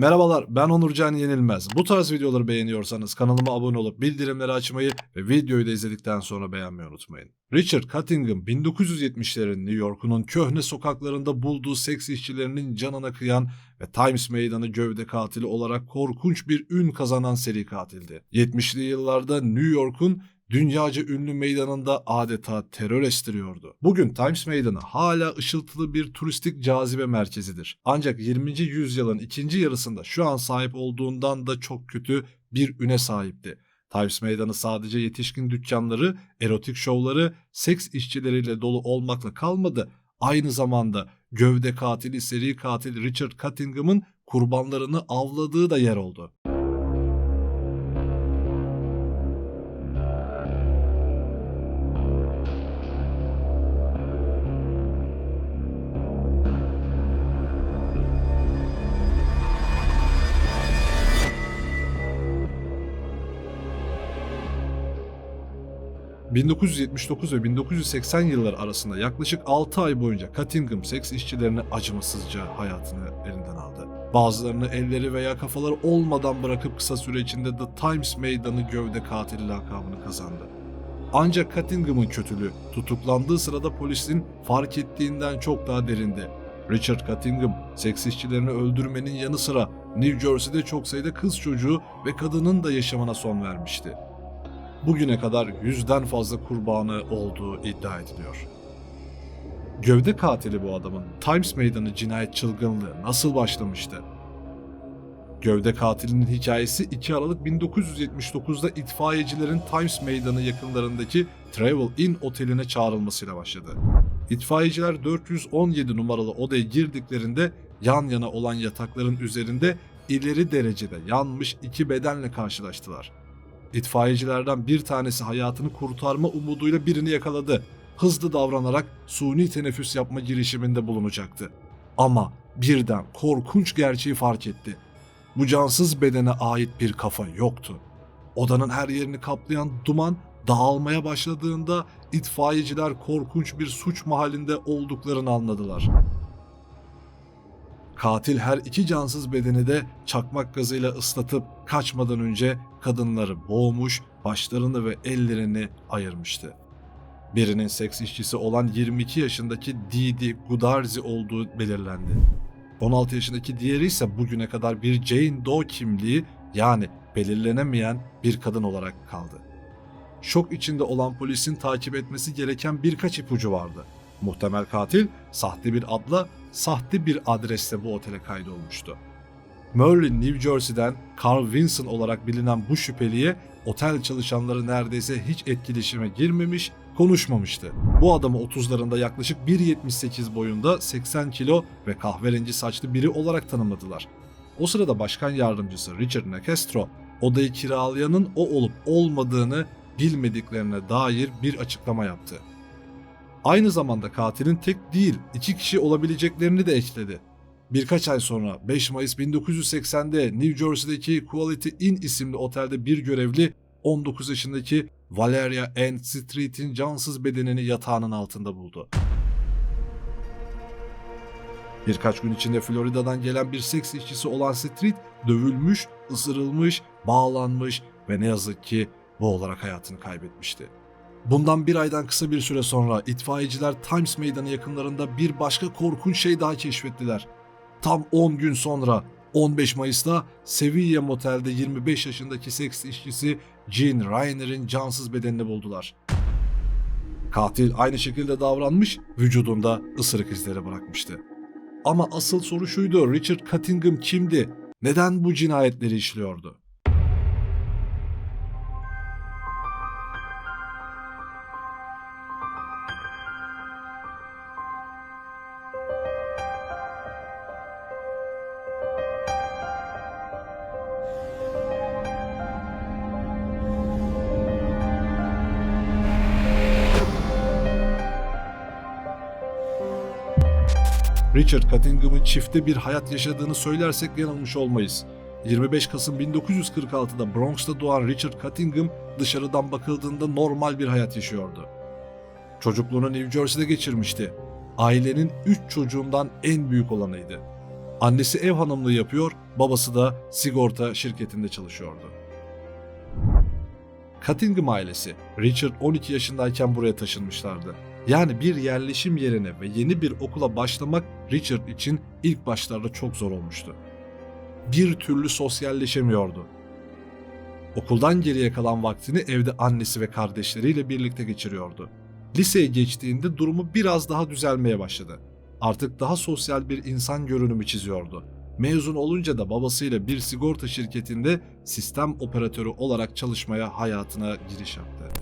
Merhabalar ben Onurcan Yenilmez. Bu tarz videoları beğeniyorsanız kanalıma abone olup bildirimleri açmayı ve videoyu da izledikten sonra beğenmeyi unutmayın. Richard Cunningham 1970'lerin New York'unun köhne sokaklarında bulduğu seks işçilerinin canına kıyan ve Times Meydanı gövde katili olarak korkunç bir ün kazanan seri katildi. 70'li yıllarda New York'un dünyaca ünlü meydanında adeta terör estiriyordu. Bugün Times Meydanı hala ışıltılı bir turistik cazibe merkezidir. Ancak 20. yüzyılın ikinci yarısında şu an sahip olduğundan da çok kötü bir üne sahipti. Times Meydanı sadece yetişkin dükkanları, erotik şovları, seks işçileriyle dolu olmakla kalmadı. Aynı zamanda gövde katili, seri katil Richard Cunningham'ın kurbanlarını avladığı da yer oldu. ...1979 ve 1980 yılları arasında yaklaşık 6 ay boyunca Cunningham seks işçilerini acımasızca hayatını elinden aldı. Bazılarını elleri veya kafaları olmadan bırakıp kısa süre içinde The Times Meydanı gövde katili lakabını kazandı. Ancak Cunningham'ın kötülüğü tutuklandığı sırada polisin fark ettiğinden çok daha derindi. Richard Cunningham, seks işçilerini öldürmenin yanı sıra New Jersey'de çok sayıda kız çocuğu ve kadının da yaşamına son vermişti. Bugüne kadar yüzden fazla kurbanı olduğu iddia ediliyor. Gövde katili bu adamın Times Meydanı cinayet çılgınlığı nasıl başlamıştı? Gövde katilinin hikayesi 2 Aralık 1979'da itfaiyecilerin Times Meydanı yakınlarındaki Travel Inn oteline çağrılmasıyla başladı. İtfaiyeciler 417 numaralı odaya girdiklerinde yan yana olan yatakların üzerinde ileri derecede yanmış iki bedenle karşılaştılar. İtfaiyecilerden bir tanesi hayatını kurtarma umuduyla birini yakaladı. Hızlı davranarak suni teneffüs yapma girişiminde bulunacaktı. Ama birden korkunç gerçeği fark etti. Bu cansız bedene ait bir kafa yoktu. Odanın her yerini kaplayan duman dağılmaya başladığında itfaiyeciler korkunç bir suç mahallinde olduklarını anladılar. Katil her iki cansız bedeni de çakmak gazıyla ıslatıp kaçmadan önce kadınları boğmuş, başlarını ve ellerini ayırmıştı. Birinin seks işçisi olan 22 yaşındaki Didi Gudarzi olduğu belirlendi. 16 yaşındaki diğeri ise bugüne kadar bir Jane Doe kimliği yani belirlenemeyen bir kadın olarak kaldı. Şok içinde olan polisin takip etmesi gereken birkaç ipucu vardı. Muhtemel katil sahte bir adla, sahte bir adresle bu otele kaydolmuştu. Merlin, New Jersey'den Carl Vinson olarak bilinen bu şüpheliye otel çalışanları neredeyse hiç etkileşime girmemiş, konuşmamıştı. Bu adamı 30'larında yaklaşık 1.78 boyunda 80 kilo ve kahverengi saçlı biri olarak tanımladılar. O sırada başkan yardımcısı Richard Nacastro odayı kiralayanın o olup olmadığını bilmediklerine dair bir açıklama yaptı. Aynı zamanda katilin tek değil iki kişi olabileceklerini de ekledi. Birkaç ay sonra 5 Mayıs 1980'de New Jersey'deki Quality Inn isimli otelde bir görevli 19 yaşındaki Valeria Ann Street'in cansız bedenini yatağının altında buldu. Birkaç gün içinde Florida'dan gelen bir seks işçisi olan Street dövülmüş, ısırılmış, bağlanmış ve ne yazık ki boğularak hayatını kaybetmişti. Bundan bir aydan kısa bir süre sonra itfaiyeciler Times Meydanı yakınlarında bir başka korkunç şey daha keşfettiler. Tam 10 gün sonra 15 Mayıs'ta Sevilla Motel'de 25 yaşındaki seks işçisi Jean Rainer'in cansız bedenini buldular. Katil aynı şekilde davranmış, vücudunda ısırık izleri bırakmıştı. Ama asıl soru şuydu, Richard Cunningham kimdi? Neden bu cinayetleri işliyordu? Richard Cunningham'ın çifte bir hayat yaşadığını söylersek yanılmış olmayız. 25 Kasım 1946'da Bronx'ta doğan Richard Cunningham dışarıdan bakıldığında normal bir hayat yaşıyordu. Çocukluğunu New Jersey'de geçirmişti. Ailenin 3 çocuğundan en büyük olanıydı. Annesi ev hanımlığı yapıyor, babası da sigorta şirketinde çalışıyordu. Cuttingham ailesi Richard 12 yaşındayken buraya taşınmışlardı. Yani bir yerleşim yerine ve yeni bir okula başlamak Richard için ilk başlarda çok zor olmuştu. Bir türlü sosyalleşemiyordu. Okuldan geriye kalan vaktini evde annesi ve kardeşleriyle birlikte geçiriyordu. Liseye geçtiğinde durumu biraz daha düzelmeye başladı. Artık daha sosyal bir insan görünümü çiziyordu. Mezun olunca da babasıyla bir sigorta şirketinde sistem operatörü olarak çalışmaya hayatına giriş yaptı.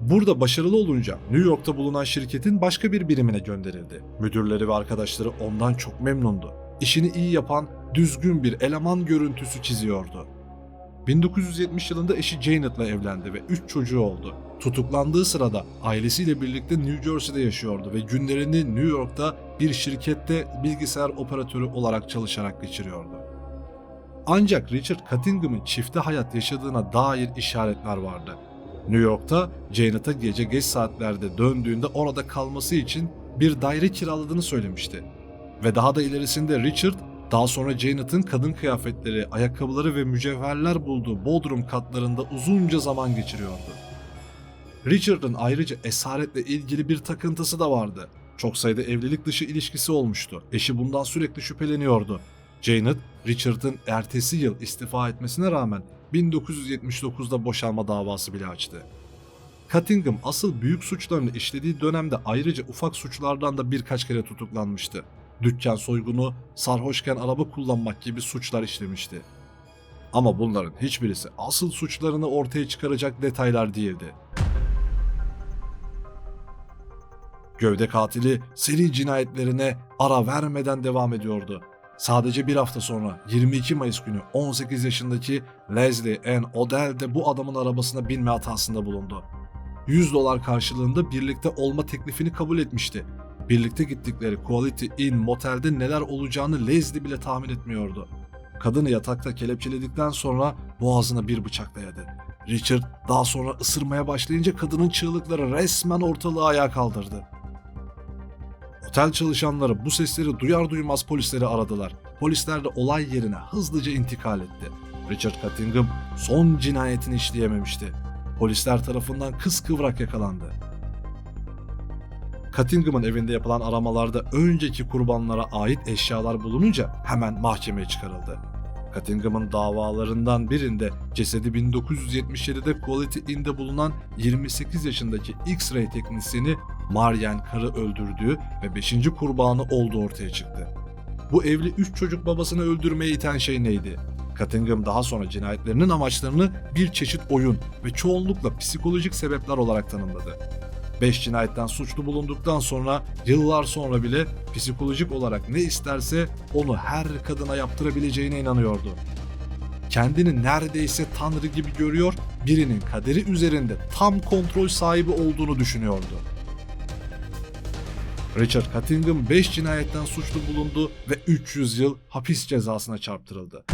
Burada başarılı olunca New York'ta bulunan şirketin başka bir birimine gönderildi. Müdürleri ve arkadaşları ondan çok memnundu. İşini iyi yapan, düzgün bir eleman görüntüsü çiziyordu. 1970 yılında eşi Janet'la evlendi ve 3 çocuğu oldu. Tutuklandığı sırada ailesiyle birlikte New Jersey'de yaşıyordu ve günlerini New York'ta bir şirkette bilgisayar operatörü olarak çalışarak geçiriyordu. Ancak Richard Cuttingham'ın çifte hayat yaşadığına dair işaretler vardı. New York'ta Janet'a gece geç saatlerde döndüğünde orada kalması için bir daire kiraladığını söylemişti. Ve daha da ilerisinde Richard daha sonra Janet'ın kadın kıyafetleri, ayakkabıları ve mücevherler bulduğu bodrum katlarında uzunca zaman geçiriyordu. Richard'ın ayrıca esaretle ilgili bir takıntısı da vardı. Çok sayıda evlilik dışı ilişkisi olmuştu. Eşi bundan sürekli şüpheleniyordu. Janet, Richard'ın ertesi yıl istifa etmesine rağmen 1979'da boşanma davası bile açtı. Cuttingham asıl büyük suçlarını işlediği dönemde ayrıca ufak suçlardan da birkaç kere tutuklanmıştı. Dükkan soygunu, sarhoşken araba kullanmak gibi suçlar işlemişti. Ama bunların hiçbirisi asıl suçlarını ortaya çıkaracak detaylar değildi. Gövde katili seri cinayetlerine ara vermeden devam ediyordu. Sadece bir hafta sonra 22 Mayıs günü 18 yaşındaki Leslie Ann Odell de bu adamın arabasına binme hatasında bulundu. 100 dolar karşılığında birlikte olma teklifini kabul etmişti. Birlikte gittikleri Quality Inn motelde neler olacağını Leslie bile tahmin etmiyordu. Kadını yatakta kelepçeledikten sonra boğazına bir bıçak dayadı. Richard daha sonra ısırmaya başlayınca kadının çığlıkları resmen ortalığı ayağa kaldırdı. Otel çalışanları bu sesleri duyar duymaz polisleri aradılar. Polisler de olay yerine hızlıca intikal etti. Richard Cuttingham son cinayetini işleyememişti. Polisler tarafından kıskıvrak yakalandı. Cuttingham'ın evinde yapılan aramalarda önceki kurbanlara ait eşyalar bulununca hemen mahkemeye çıkarıldı. Cuttingham'ın davalarından birinde cesedi 1977'de Quality Inn'de bulunan 28 yaşındaki X-ray teknisyeni Marian Carr'ı öldürdüğü ve 5. kurbanı olduğu ortaya çıktı. Bu evli 3 çocuk babasını öldürmeye iten şey neydi? Cuttingham daha sonra cinayetlerinin amaçlarını bir çeşit oyun ve çoğunlukla psikolojik sebepler olarak tanımladı. 5 cinayetten suçlu bulunduktan sonra yıllar sonra bile psikolojik olarak ne isterse onu her kadına yaptırabileceğine inanıyordu. Kendini neredeyse tanrı gibi görüyor, birinin kaderi üzerinde tam kontrol sahibi olduğunu düşünüyordu. Richard Cuttingham 5 cinayetten suçlu bulundu ve 300 yıl hapis cezasına çarptırıldı.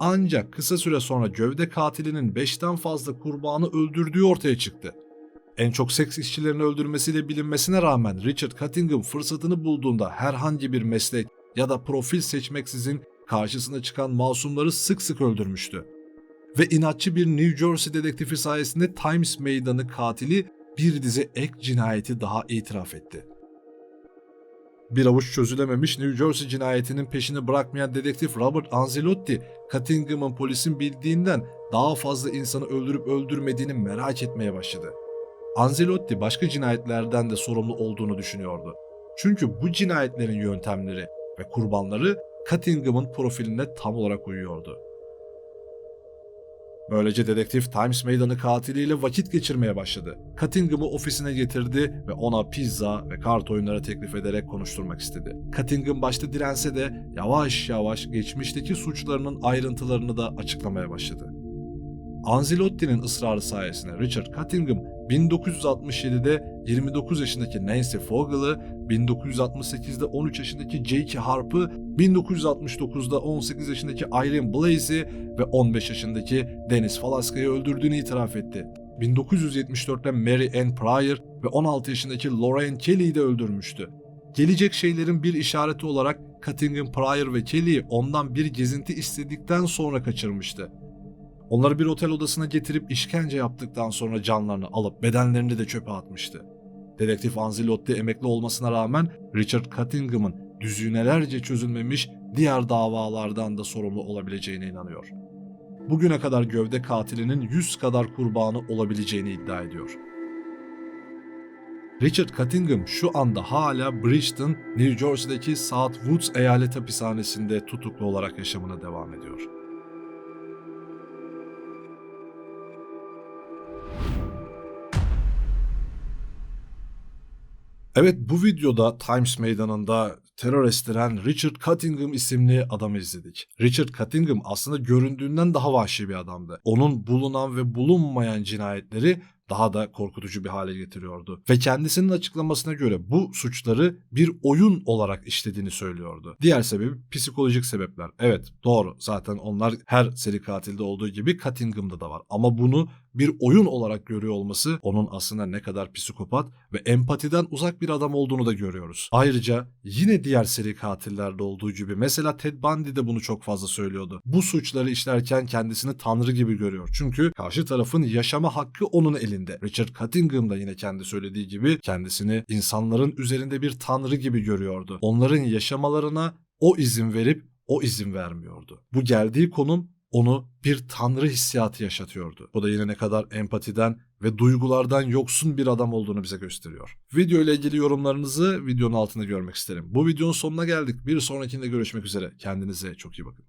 Ancak kısa süre sonra gövde katilinin 5'ten fazla kurbanı öldürdüğü ortaya çıktı. En çok seks işçilerini öldürmesiyle bilinmesine rağmen Richard Cuttingham fırsatını bulduğunda herhangi bir meslek ya da profil seçmeksizin karşısına çıkan masumları sık sık öldürmüştü. Ve inatçı bir New Jersey dedektifi sayesinde Times Meydanı katili bir dizi ek cinayeti daha itiraf etti. Bir avuç çözülememiş New Jersey cinayetinin peşini bırakmayan dedektif Robert Anzelotti, Cuttingham'ın polisin bildiğinden daha fazla insanı öldürüp öldürmediğini merak etmeye başladı. Anzelotti başka cinayetlerden de sorumlu olduğunu düşünüyordu. Çünkü bu cinayetlerin yöntemleri ve kurbanları Cuttingham'ın profiline tam olarak uyuyordu. Böylece dedektif Times Meydanı katiliyle vakit geçirmeye başladı. Cuttingham'ı ofisine getirdi ve ona pizza ve kart oyunları teklif ederek konuşturmak istedi. Cuttingham başta dirense de yavaş yavaş geçmişteki suçlarının ayrıntılarını da açıklamaya başladı. Anzilotti'nin ısrarı sayesinde Richard Cuttingham 1967'de 29 yaşındaki Nancy Fogel'ı, 1968'de 13 yaşındaki Jake Harp'ı, 1969'da 18 yaşındaki Irene Blaze'i ve 15 yaşındaki Dennis Falaska'yı öldürdüğünü itiraf etti. 1974'te Mary Ann Pryor ve 16 yaşındaki Lorraine Kelly'yi de öldürmüştü. Gelecek şeylerin bir işareti olarak Cuttingham, Pryor ve Kelly'yi ondan bir gezinti istedikten sonra kaçırmıştı. Onları bir otel odasına getirip işkence yaptıktan sonra canlarını alıp bedenlerini de çöpe atmıştı. Dedektif Anzilotti emekli olmasına rağmen Richard Cuttingham'ın düzinelerce çözülmemiş diğer davalardan da sorumlu olabileceğine inanıyor. Bugüne kadar gövde katilinin 100 kadar kurbanı olabileceğini iddia ediyor. Richard Cuttingham şu anda hala Bridgeton, New Jersey'deki South Woods eyalet hapishanesinde tutuklu olarak yaşamına devam ediyor. Evet bu videoda Times Meydanı'nda terör estiren Richard Cuttingham isimli adamı izledik. Richard Cuttingham aslında göründüğünden daha vahşi bir adamdı. Onun bulunan ve bulunmayan cinayetleri daha da korkutucu bir hale getiriyordu. Ve kendisinin açıklamasına göre bu suçları bir oyun olarak işlediğini söylüyordu. Diğer sebebi psikolojik sebepler. Evet doğru zaten onlar her seri katilde olduğu gibi Cuttingham'da da var. Ama bunu bir oyun olarak görüyor olması onun aslında ne kadar psikopat ve empatiden uzak bir adam olduğunu da görüyoruz. Ayrıca yine diğer seri katillerde olduğu gibi mesela Ted Bundy de bunu çok fazla söylüyordu. Bu suçları işlerken kendisini tanrı gibi görüyor. Çünkü karşı tarafın yaşama hakkı onun elinde. Richard Cuttingham da yine kendi söylediği gibi kendisini insanların üzerinde bir tanrı gibi görüyordu. Onların yaşamalarına o izin verip o izin vermiyordu. Bu geldiği konum onu bir tanrı hissiyatı yaşatıyordu. Bu da yine ne kadar empatiden ve duygulardan yoksun bir adam olduğunu bize gösteriyor. Video ile ilgili yorumlarınızı videonun altında görmek isterim. Bu videonun sonuna geldik. Bir sonrakinde görüşmek üzere. Kendinize çok iyi bakın.